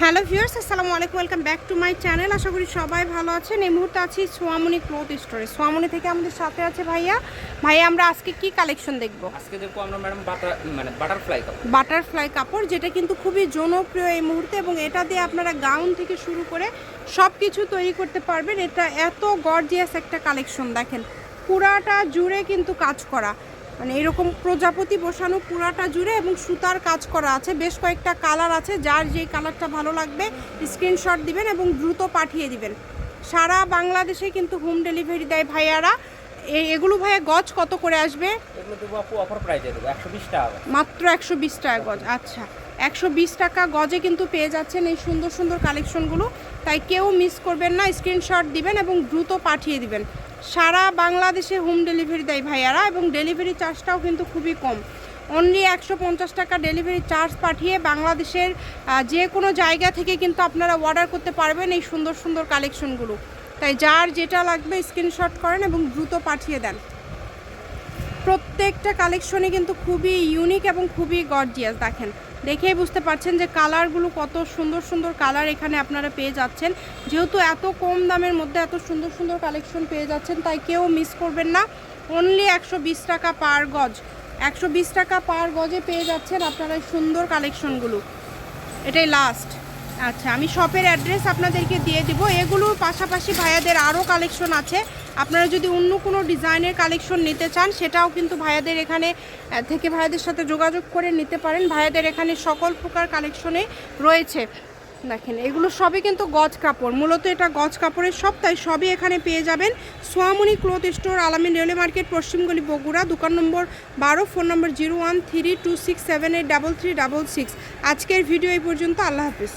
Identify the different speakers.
Speaker 1: Hello viewers আসসালামু আলাইকুম welcome back to my channel. আশা করি সবাই ভালো আছেন। এই মুহূর্তে আছি সোয়ামনি ক্লথ স্টোরে। সোয়ামনি থেকে আমাদের সাথে আছে ভাইয়া। ভাইয়া আমরা আজকে কি কালেকশন দেখব?
Speaker 2: আজকে দেখব আমরা ম্যাডাম বাটার মানে বাটারফ্লাই কাপড়।
Speaker 1: বাটারফ্লাই কাপড় যেটা কিন্তু খুবই জনপ্রিয় এই মুহূর্তে এবং এটা দিয়ে আপনারা গাউন থেকে শুরু করে সব কিছু তৈরি করতে পারবেন। এটা এত গর্জিয়াস একটা কালেকশন দেখেন। পুরাটা জুড়ে কিন্তু কাজ করা। মানে এরকম প্রজাপতি বসানো পুরাটা জুড়ে এবং সুতার কাজ করা আছে। বেশ কয়েকটা কালার আছে যার যে কালারটা ভালো লাগবে স্ক্রিনশট দিবেন এবং দ্রুত পাঠিয়ে দিবেন। সারা বাংলাদেশে কিন্তু হোম ডেলিভারি দেয় ভাইয়ারা। এগুলো ভাইয়া গজ কত করে আসবে? মাত্র একশো বিশ টাকা গজ আচ্ছা। একশো বিশ টাকা গজে কিন্তু পেয়ে যাচ্ছেন এই সুন্দর সুন্দর কালেকশনগুলো তাই কেউ মিস করবেন না স্ক্রিনশট দিবেন এবং দ্রুত পাঠিয়ে দিবেন। সারা বাংলাদেশে হোম ডেলিভারি দেয় ভাইয়ারা এবং ডেলিভারি চার্জটাও কিন্তু খুবই কম। অনলি একশো পঞ্চাশ টাকা ডেলিভারি চার্জ পাঠিয়ে বাংলাদেশের যে কোনো জায়গা থেকে কিন্তু আপনারা অর্ডার করতে পারবেন এই সুন্দর সুন্দর কালেকশনগুলো তাই যার যেটা লাগবে স্ক্রিনশট করেন এবং দ্রুত পাঠিয়ে দেন। প্রত্যেকটা কালেকশনই কিন্তু খুবই ইউনিক এবং খুবই গর্জিয়াস দেখেন। দেখেই বুঝতে পারছেন যে কালারগুলো কত সুন্দর সুন্দর কালার এখানে আপনারা পেয়ে যাচ্ছেন। যেহেতু এত কম দামের মধ্যে এত সুন্দর সুন্দর কালেকশন পেয়ে যাচ্ছেন, তাই কেউ মিস করবেন না। অনলি একশো বিশ টাকা পার গজ। একশো বিশ টাকা পার গজে পেয়ে যাচ্ছেন আপনারা সুন্দর কালেকশনগুলো। এটাই লাস্ট আচ্ছা আমি শপের অ্যাড্রেস আপনাদেরকে দিয়ে দিব। এগুলোর পাশাপাশি ভাইয়াদের আরও কালেকশন আছে। আপনারা যদি অন্য কোনো ডিজাইনের কালেকশন নিতে চান, সেটাও কিন্তু ভাইয়াদের এখানে থেকে ভাইয়াদের সাথে যোগাযোগ করে নিতে পারেন। ভাইয়াদের এখানে সকল প্রকার কালেকশনে রয়েছে। দেখেন, এগুলো সবই কিন্তু গজ কাপড়। মূলত এটা গজ কাপড়ের সব, তাই সবই এখানে পেয়ে যাবেন। Swamoni cloth store Alamin railway market পশ্চিমগলি Bogura, দোকান নম্বর বারো, phone number zero one three two six seven eight double three double six. আজকের ভিডিও এই পর্যন্ত। আল্লাহ হাফিজ।